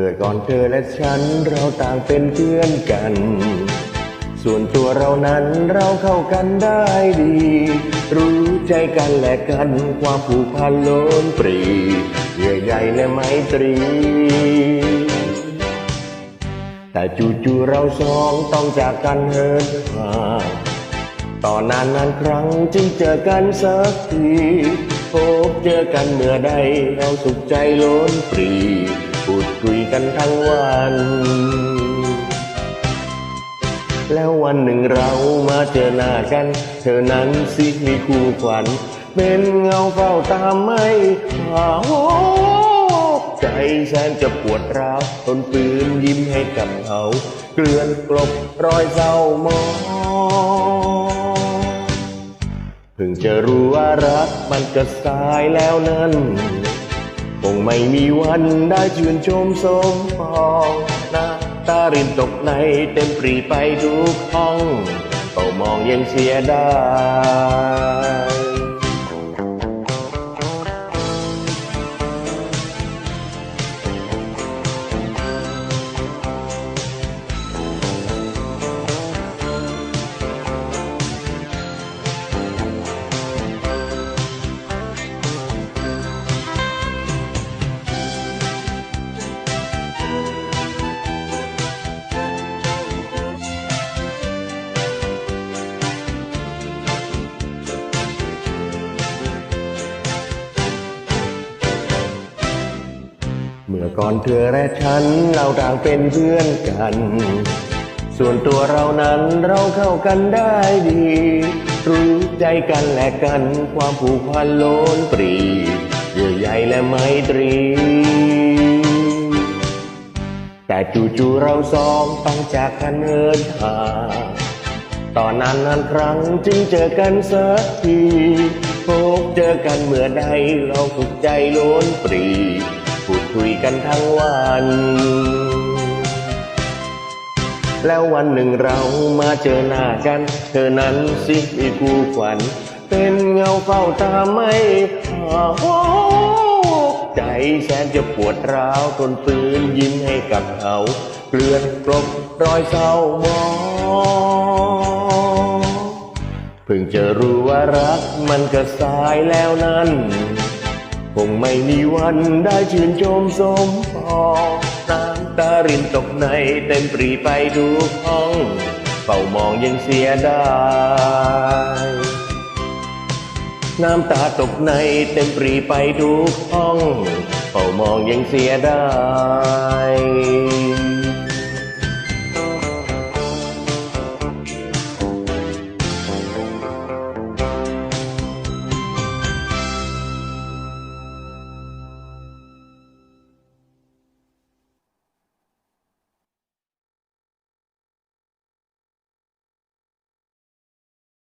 ื่อก่อนเธอและฉันเราต่างเป็นเพื่อนกัน ส่วนตัวเรานั้นเราเข้ากันได้ดี รู้ใจกันและกันความผูกพันล้นปรีเยื่อใยและไมตรี แต่จู่ๆเราสองต้องจากกันเหินห่างตอนานนานครั้งจึงเจอกันสักทีพบเจอกันเมื่อใดเราสุขใจล้นปรี พูดคุยกันทั้งวัน แล้ววันหนึ่งเรามาเจอหน้ากัน เธอนั้นสิมีคู่ขวัญ เป็นเงาเฝ้าตามไม่หาโอ้ใจแสนจะปวดร้าวทนปืนยิ้มให้กับเขาเกลื่อนกลบรอยเศร้ามองเพิ่งจะรู้ว่ารักมันก็สายแล้วนั้น งไม่มีวันได้ชื่นชมสมปองหน้าตารินตกในเต็มปรีไปทุกห้องก็มองยังเสียดาย เมื่อก่อนเธอและฉันเราต่างเป็นเพื่อนกัน ส่วนตัวเรานั้นเราเข้ากันได้ดี รู้ใจกันและกันความผูกพันล้นปรีเยื่อใยและไมตรี แต่จู่ๆเราสองต้องจากกันเหินห่างตอนนั้นนานครั้งจึงเจอกันสักทีพบเจอกันเมื่อใดเราสุขใจล้นปรี คุยกันทั้งวัน แล้ววันหนึ่งเรามาเจอหน้ากัน เธอนั้นสิมีคู่ขวัญ เป็นเงาเฝ้าตาไม่หาโอ้ใจแสนจะปวดร้าวทนปืนยิ้มให้กับเขาเกลื่อนกลบรอยเศร้ามองเพิ่งจะรู้ว่ารักมันก็สายแล้วนั้น คงไม่มีวันได้ชื่นชมสมพอน้ำตารินตกในเต็มปรีไปทุกห้องเฝ้ามองยังเสียดายน้ำตาตกในเต็มปรีไปทุกห้องเฝ้ามองยังเสียดาย